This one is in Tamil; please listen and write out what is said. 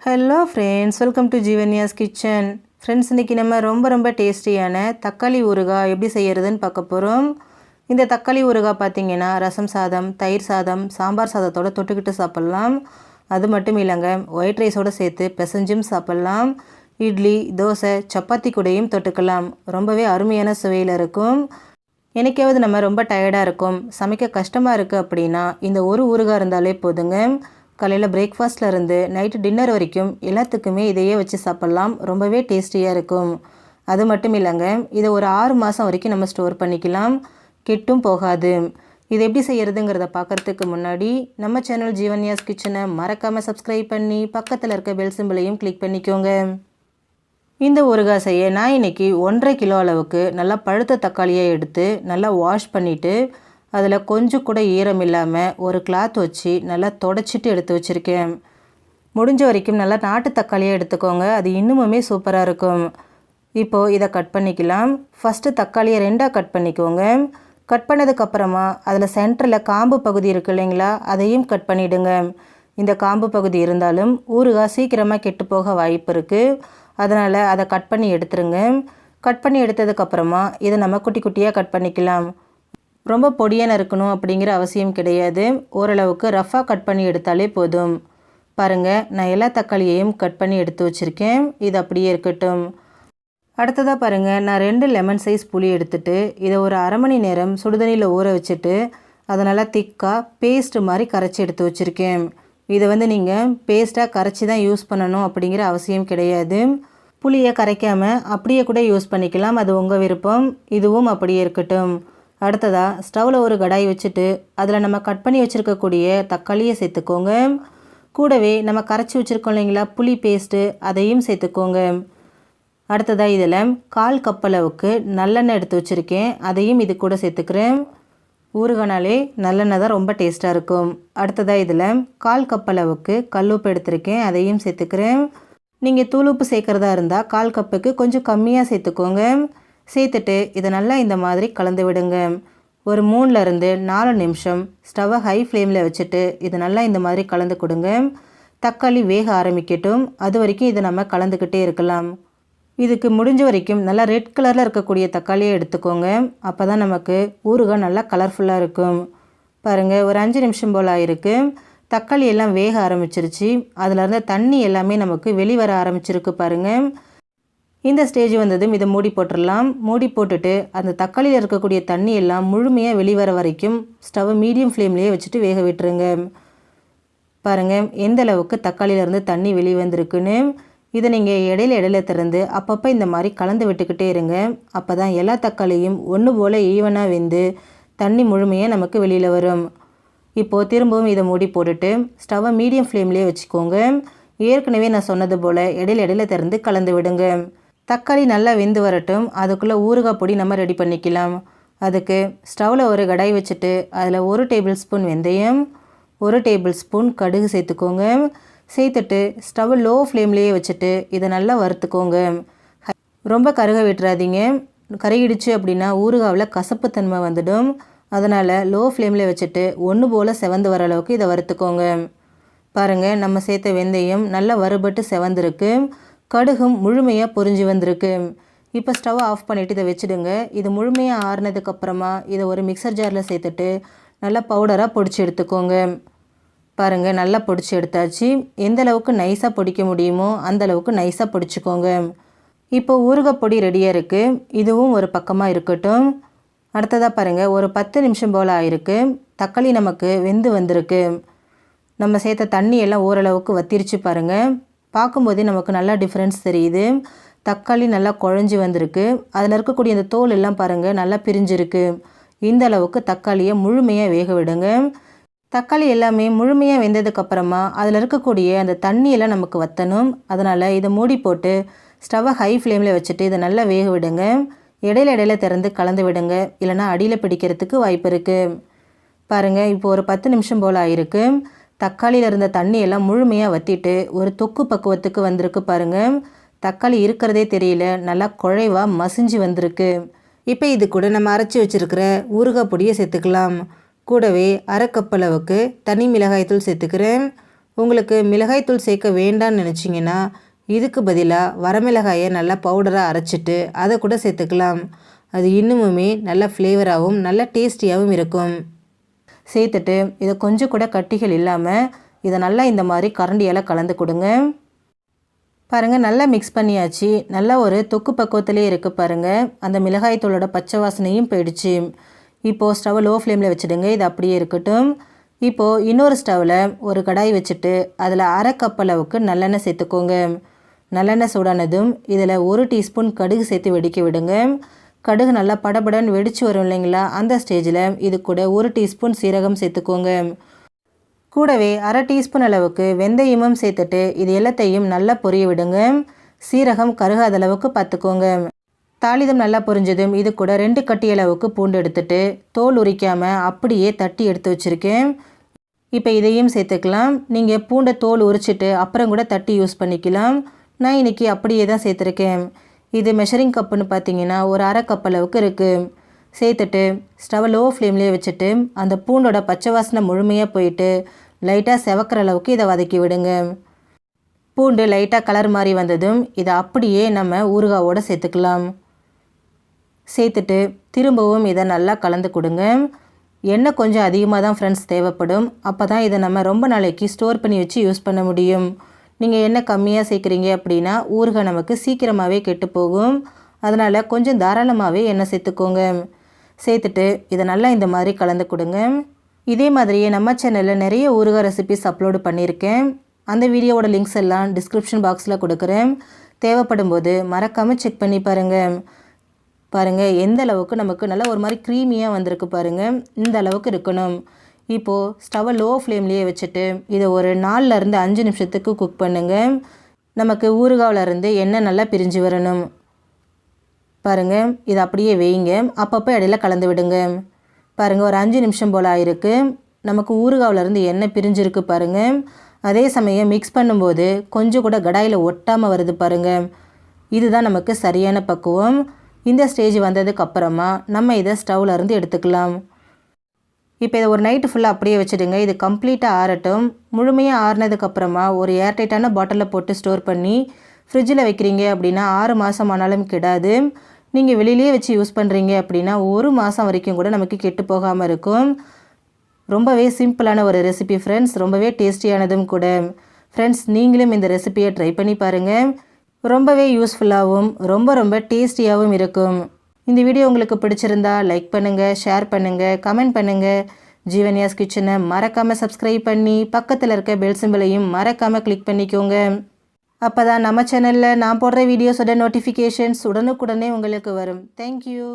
Hello friends welcome to Jeevanya's kitchen friends இன்றைக்கி நம்ம ரொம்ப ரொம்ப டேஸ்டியான தக்காளி ஊறுகாய் எப்படி செய்கிறதுன்னு பார்க்க போகிறோம் இந்த தக்காளி ஊறுகாய் பார்த்தீங்கன்னா ரசம் சாதம் தயிர் சாதம் சாம்பார் சாதத்தோட தொட்டுக்கிட்டு சாப்பிட்லாம். அது மட்டும் இல்லைங்க ஒயிட் ரைஸோடு சேர்த்து பிசைஞ்சும் சாப்பிட்லாம். இட்லி தோசை சப்பாத்தி கூடையும் தொட்டுக்கலாம். ரொம்பவே அருமையான சுவையில் இருக்கும். எனக்காவது நம்ம ரொம்ப டயர்டாக இருக்கும் சமைக்க கஷ்டமாக இருக்குது அப்படின்னா இந்த ஒரு ஊறுகாய் இருந்தாலே போதுங்க. காலையில் பிரேக்ஃபாஸ்ட்லேருந்து நைட்டு டின்னர் வரைக்கும் எல்லாத்துக்குமே இதையே வச்சு சாப்பிட்லாம். ரொம்பவே டேஸ்டியாக இருக்கும். அது மட்டும் இல்லைங்க இதை ஒரு ஆறு மாதம் வரைக்கும் நம்ம ஸ்டோர் பண்ணிக்கலாம். கெட்டும் போகாது. இது எப்படி செய்கிறதுங்கிறத பார்க்குறதுக்கு முன்னாடி நம்ம சேனல் ஜீவன்யாஸ் கிச்சனை மறக்காமல் சப்ஸ்கிரைப் பண்ணி பக்கத்தில் இருக்க பெல் சிம்பிளையும் கிளிக் பண்ணிக்கோங்க. இந்த ஊறுகாய் செய்ய நான் இன்றைக்கி ஒன்றரை கிலோ அளவுக்கு நல்லா பழுத்த தக்காளியை எடுத்து நல்லா வாஷ் பண்ணிவிட்டு அதில் கொஞ்சம் கூட ஈரம் இல்லாமல் ஒரு கிளாத் வச்சு நல்லா தொடச்சிட்டு எடுத்து வச்சுருக்கேன். முடிஞ்ச வரைக்கும் நல்லா நாட்டு தக்காளியாக எடுத்துக்கோங்க. அது இன்னுமுமே சூப்பராக இருக்கும். இப்போது இதை கட் பண்ணிக்கலாம். ஃபஸ்ட்டு தக்காளியை ரெண்டாக கட் பண்ணிக்கோங்க. கட் பண்ணதுக்கப்புறமா அதில் சென்டரில் காம்பு பகுதி இருக்கு இல்லைங்களா அதையும் கட் பண்ணிவிடுங்க இந்த காம்பு பகுதி இருந்தாலும் ஊறுகாய் சீக்கிரமாக கெட்டு போக வாய்ப்பு இருக்குது அதனால் அதை கட் பண்ணி எடுத்துருங்க. கட் பண்ணி எடுத்ததுக்கப்புறமா இதை நம்ம குட்டி குட்டியாக கட் பண்ணிக்கலாம். ரொம்ப பொடியாக நறுக்கணும் அப்படிங்கிற அவசியம் கிடையாது. ஓரளவுக்கு ரஃப்பாக கட் பண்ணி எடுத்தாலே போதும். பாருங்கள் நான் எல்லா தக்காளியையும் கட் பண்ணி எடுத்து வச்சுருக்கேன். இது அப்படியே இருக்கட்டும். அடுத்ததாக பாருங்கள் நான் ரெண்டு லெமன் சைஸ் புளி எடுத்துட்டு இதை ஒரு அரை மணி நேரம் சுடுதண்ணியில் ஊற வச்சுட்டு அதை நல்லா திக்காக பேஸ்ட்டு மாதிரி கரைச்சி எடுத்து வச்சுருக்கேன். இதை வந்து நீங்கள் பேஸ்ட்டாக கரைச்சி தான் யூஸ் பண்ணணும் அப்படிங்கிற அவசியம் கிடையாது. புளியை கரைக்காமல் அப்படியே கூட யூஸ் பண்ணிக்கலாம். அது உங்கள் விருப்பம். இதுவும் அப்படியே இருக்கட்டும். அடுத்ததாக ஸ்டவ்வில் ஒரு கடாய் வச்சுட்டு அதில் நம்ம கட் பண்ணி வச்சுருக்கக்கூடிய தக்காளியை சேர்த்துக்கோங்க. கூடவே நம்ம கரைச்சி வச்சுருக்கோம் இல்லைங்களா புளி பேஸ்ட்டு அதையும் சேர்த்துக்கோங்க. அடுத்ததாக இதில் கால் கப் அளவுக்கு நல்லெண்ணெய் எடுத்து வச்சுருக்கேன் அதையும் இது கூட சேர்த்துக்கிறேன். ஊறுகானாலே நல்லெண்ணெய் தான் ரொம்ப டேஸ்ட்டாக இருக்கும். அடுத்ததாக இதில் கால் கப் அளவுக்கு கல்லுப்பு எடுத்திருக்கேன் அதையும் சேர்த்துக்கிறேன். நீங்கள் தூளுப்பு சேர்க்குறதா இருந்தால் கால் கப்புக்கு கொஞ்சம் கம்மியாக சேர்த்துக்கோங்க. சேர்த்துட்டு இதை நல்லா இந்த மாதிரி கலந்து விடுங்க. ஒரு மூணுலேருந்து நாலு நிமிஷம் ஸ்டவ்வை ஹை ஃப்ளேமில் வச்சுட்டு இது நல்லா இந்த மாதிரி கலந்து கொடுங்க. தக்காளி வேக ஆரம்பிக்கட்டும். அது வரைக்கும் இதை நம்ம கலந்துக்கிட்டே இருக்கலாம். இதுக்கு முடிஞ்ச வரைக்கும் நல்லா ரெட் கலரில் இருக்கக்கூடிய தக்காளியை எடுத்துக்கோங்க. அப்போ தான் நமக்கு ஊறுகாய் நல்லா கலர்ஃபுல்லாக இருக்கும். பாருங்கள் ஒரு அஞ்சு நிமிஷம் போல் ஆயிருக்கு. தக்காளி எல்லாம் வேக ஆரம்பிச்சிருச்சு. அதில் இருந்த தண்ணி எல்லாமே நமக்கு வெளிவர ஆரம்பிச்சிருக்கு பாருங்கள் இந்த ஸ்டேஜ் வந்ததும் இதை மூடி போட்டுடலாம். மூடி போட்டுட்டு அந்த தக்காளியில் இருக்கக்கூடிய தண்ணி எல்லாம் முழுமையாக வெளிவர வரைக்கும் ஸ்டவ் மீடியம் ஃப்ளேம்லேயே வச்சுட்டு வேக விட்டுருங்க. பாருங்கள் எந்த அளவுக்கு தக்காளியிலேருந்து தண்ணி வெளியே வந்திருக்குன்னு. இதை நீங்கள் இடையில இடையில திறந்து அப்பப்போ இந்த மாதிரி கலந்து விட்டுக்கிட்டே இருங்க. அப்போ தான் எல்லா தக்காளியும் ஒன்று போல் ஈவனாக வெந்து தண்ணி முழுமையாக நமக்கு வெளியில் வரும். இப்போது திரும்பவும் இதை மூடி போட்டுட்டு ஸ்டவ்வை மீடியம் ஃப்ளேம்லேயே வச்சுக்கோங்க. ஏற்கனவே நான் சொன்னது போல் இடையில இடையில திறந்து கலந்து விடுங்க. தக்காளி நல்லா வெந்து வரட்டும். அதுக்குள்ளே ஊறுகாய் பொடி நம்ம ரெடி பண்ணிக்கலாம். அதுக்கு ஸ்டவ்வில் ஒரு கடாய் வச்சுட்டு அதில் ஒரு டேபிள் ஸ்பூன் வெந்தயம் ஒரு டேபிள் ஸ்பூன் கடுகு சேர்த்துக்கோங்க. சேர்த்துட்டு ஸ்டவ் லோ ஃப்ளேம்லேயே வச்சுட்டு இதை நல்லா வறுத்துக்கோங்க. ரொம்ப கருக விட்டுறாதீங்க. கருகிடுச்சு அப்படின்னா ஊறுகாவில் கசப்புத்தன்மை வந்துடும். அதனால் லோ ஃப்ளேமில் வச்சுட்டு ஒன்று போல் செவந்து வர அளவுக்கு இதை வறுத்துக்கோங்க. பாருங்கள் நம்ம சேர்த்த வெந்தயம் நல்லா வறுபட்டு செவந்திருக்கு. கடுகும் முழுமையாக பொரிஞ்சு வந்திருக்கு. இப்போ ஸ்டவ் ஆஃப் பண்ணிவிட்டு இதை வச்சுடுங்க. இது முழுமையாக ஆறுனதுக்கப்புறமா இதை ஒரு மிக்சர் ஜாரில் சேர்த்துட்டு நல்லா பவுடராக பொடிச்சு எடுத்துக்கோங்க. பாருங்கள் நல்லா பொடிச்சு எடுத்தாச்சு. எந்த அளவுக்கு நைஸாக பொடிக்க முடியுமோ அந்த அளவுக்கு நைஸாக பொடிச்சுக்கோங்க. இப்போ ஊறுகப்பொடி ரெடியாக இருக்குது இதுவும் ஒரு பக்கமாக இருக்கட்டும். அடுத்ததாக பாருங்கள் ஒரு பத்து நிமிஷம் போல் ஆயிருக்கு. தக்காளி நமக்கு வெந்து வந்திருக்கு. நம்ம சேர்த்த தண்ணி எல்லாம் ஓரளவுக்கு வத்திருச்சு பாருங்கள் பார்க்கும்போதே நமக்கு நல்லா டிஃப்ரென்ஸ் தெரியுது. தக்காளி நல்லா குழஞ்சி வந்திருக்கு. அதில் இருக்கக்கூடிய அந்த தோல் எல்லாம் பாருங்கள் நல்லா பிரிஞ்சிருக்கு. இந்த அளவுக்கு தக்காளியை முழுமையாக வேக விடுங்க. தக்காளி எல்லாமே முழுமையாக வெந்ததுக்கப்புறமா அதில் இருக்கக்கூடிய அந்த தண்ணியெல்லாம் நமக்கு வற்றணும் அதனால் இதை மூடி போட்டு ஸ்டவ்வை ஹை ஃப்ளேமில் வச்சுட்டு இதை நல்லா வேக விடுங்க. இடையில இடையில திறந்து கலந்து விடுங்க. இல்லைனா அடியில் பிடிக்கிறதுக்கு வாய்ப்பு இருக்குது பாருங்கள் இப்போ ஒரு பத்து நிமிஷம் போல் ஆயிருக்கு. தக்காளியில் இருந்த தண்ணியெல்லாம் முழுமையாக வற்றிட்டு ஒரு தொக்கு பக்குவத்துக்கு வந்திருக்கு பாருங்கள் தக்காளி இருக்கிறதே தெரியல. நல்லா குழைவாக மசிஞ்சு வந்திருக்கு. இப்போ இது கூட நம்ம அரைச்சி வச்சுருக்கிற ஊறுகாய் பொடியை சேர்த்துக்கலாம். கூடவே அரைக்கப்பளவுக்கு தனி மிளகாய்த்தூள் சேர்த்துக்கிறேன். உங்களுக்கு மிளகாய்த்தூள் சேர்க்க வேண்டாம்னு நினச்சிங்கன்னா இதுக்கு பதிலாக வரமிளகாயை நல்லா பவுடராக அரைச்சிட்டு அதை கூட சேர்த்துக்கலாம். அது இன்னுமுமே நல்ல ஃப்ளேவராகவும் நல்ல டேஸ்டியாகவும் இருக்கும். சேர்த்துட்டு இதை கொஞ்சம் கூட கட்டிகள் இல்லாமல் இதை நல்லா இந்த மாதிரி கரண்டியால் கலந்து கொடுங்க. பாருங்கள் நல்லா மிக்ஸ் பண்ணியாச்சு. நல்லா ஒரு தொக்கு பக்குவத்திலே இருக்குது பாருங்கள் அந்த மிளகாய் தூளோட பச்சை வாசனையும் போயிடுச்சு. இப்போது ஸ்டவ் லோ ஃப்ளேமில் வச்சுடுங்க. இது அப்படியே இருக்கட்டும். இப்போது இன்னொரு ஸ்டவ்வில் ஒரு கடாய் வச்சுட்டு அதில் அரை கப் அளவுக்கு நல்லெண்ணெய் சேர்த்துக்கோங்க. நல்லெண்ணெய் சூடானதும் இதில் ஒரு டீஸ்பூன் கடுகு சேர்த்து வெடிக்க விடுங்க. கடுகு நல்லா படபடன்னு வெடிச்சு வரும் இல்லைங்களா? அந்த ஸ்டேஜில் இது கூட ஒரு டீஸ்பூன் சீரகம் சேர்த்துக்கோங்க. கூடவே அரை டீஸ்பூன் அளவுக்கு வெந்தயமும் சேர்த்துட்டு இது எல்லாத்தையும் நல்லா பொரிய விடுங்க. சீரகம் கருகாத அளவுக்கு பார்த்துக்கோங்க. தாளிதம் நல்லா பொரிஞ்சதும் இது கூட ரெண்டு கட்டி அளவுக்கு பூண்டு எடுத்துட்டு தோல் உரிக்காமல் அப்படியே தட்டி எடுத்து வச்சுருக்கேன். இப்போ இதையும் சேர்த்துக்கலாம். நீங்கள் பூண்டை தோல் உரிச்சிட்டு அப்புறம் கூட தட்டி யூஸ் பண்ணிக்கலாம். நான் இன்றைக்கி அப்படியே தான் சேர்த்துருக்கேன். இது மெஷரிங் கப்புன்னு பார்த்தீங்கன்னா ஒரு அரை கப் அளவுக்கு இருக்குது சேர்த்துட்டு ஸ்டவ் லோ ஃப்ளேம்லேயே வச்சுட்டு அந்த பூண்டோட பச்சை வாசனை முழுமையாக போயிட்டு லைட்டாக செவக்கிற அளவுக்கு இதை வதக்கி விடுங்க. பூண்டு லைட்டாக கலர் மாதிரி வந்ததும் இதை அப்படியே நம்ம ஊறுகாவோடு சேர்த்துக்கலாம். சேர்த்துட்டு திரும்பவும் இதை நல்லா கலந்து கொடுங்க. எண்ணெய் கொஞ்சம் அதிகமாக தான் ஃப்ரெண்ட்ஸ் தேவைப்படும். அப்போ தான் இதை நம்ம ரொம்ப நாளைக்கு ஸ்டோர் பண்ணி வச்சு யூஸ் பண்ண முடியும். நீங்கள் எண்ணெய் கம்மியாக சேர்க்குறீங்க அப்படின்னா ஊறுகாய் நமக்கு சீக்கிரமாகவே கெட்டு போகும். அதனால் கொஞ்சம் தாராளமாகவே எண்ணெய் சேர்த்துக்கோங்க. சேர்த்துட்டு இதை நல்லா இந்த மாதிரி கலந்து கொடுங்க. இதே மாதிரியே நம்ம சேனலில் நிறைய ஊறுகாய் ரெசிபிஸ் அப்லோடு பண்ணியிருக்கேன். அந்த வீடியோவோட லிங்க்ஸ் எல்லாம் டிஸ்கிரிப்ஷன் பாக்ஸில் கொடுக்குறேன். தேவைப்படும் போது மறக்காமல் செக் பண்ணி பாருங்கள் பாருங்கள் எந்த அளவுக்கு நமக்கு நல்லா ஒரு மாதிரி க்ரீமியாக வந்திருக்கு பாருங்கள் இந்த அளவுக்கு இருக்கணும். இப்போது ஸ்டவ்வை லோ ஃப்ளேம்லேயே வச்சுட்டு இதை ஒரு நாலுலேருந்து அஞ்சு நிமிஷத்துக்கு குக் பண்ணுங்கள் நமக்கு ஊறுகாவிலேருந்து எண்ணெய் நல்லா பிரிஞ்சு வரணும். பாருங்கள் இதை அப்படியே வேயுங்க. அப்பப்போ இடையில கலந்து விடுங்க. பாருங்கள் ஒரு அஞ்சு நிமிஷம் போல் ஆயிருக்கு. நமக்கு ஊறுகாவிலேருந்து எண்ணெய் பிரிஞ்சிருக்கு பாருங்கள் அதே சமயம் மிக்ஸ் பண்ணும்போது கொஞ்சம் கூட கடாயில் ஒட்டாமல் வருது பாருங்கள் இதுதான் நமக்கு சரியான பக்குவம். இந்த ஸ்டேஜ் வந்ததுக்கு அப்புறமா நம்ம இதை ஸ்டவ்லேருந்து எடுத்துக்கலாம். இப்போ இதை ஒரு நைட்டு ஃபுல்லாக அப்படியே வச்சுடுங்க. இது கம்ப்ளீட்டாக ஆறட்டும். முழுமையாக ஆறுனதுக்கப்புறமா ஒரு ஏர்டைட்டான பாட்டிலில் போட்டு ஸ்டோர் பண்ணி ஃப்ரிட்ஜில் வைக்கிறீங்க அப்படின்னா ஆறு மாதம் ஆனாலும் கிடாது. நீங்கள் வெளியிலேயே வச்சு யூஸ் பண்ணுறீங்க அப்படின்னா ஒரு மாதம் வரைக்கும் கூட நமக்கு கெட்டு போகாமல் இருக்கும். ரொம்பவே சிம்பிளான ஒரு ரெசிபி ஃப்ரெண்ட்ஸ் ரொம்பவே டேஸ்டியானதும் கூட. ஃப்ரெண்ட்ஸ் நீங்களும் இந்த ரெசிபியை ட்ரை பண்ணி பாருங்கள் ரொம்பவே யூஸ்ஃபுல்லாகவும் ரொம்ப ரொம்ப டேஸ்டியாகவும் இருக்கும். இந்த வீடியோ உங்களுக்கு பிடிச்சிருந்தா லைக் பண்ணுங்கள் ஷேர் பண்ணுங்கள் கமெண்ட் பண்ணுங்கள் ஜீவன்யாஸ் கிச்சனை மறக்காமல் சப்ஸ்கிரைப் பண்ணி பக்கத்தில் இருக்க பெல் சிம்பிளையும் மறக்காமல் கிளிக் பண்ணிக்கோங்க. அப்போ தான் நம்ம சேனலில் நான் போடுற வீடியோஸோட நோட்டிஃபிகேஷன்ஸ் உடனுக்குடனே உங்களுக்கு வரும். தேங்க்யூ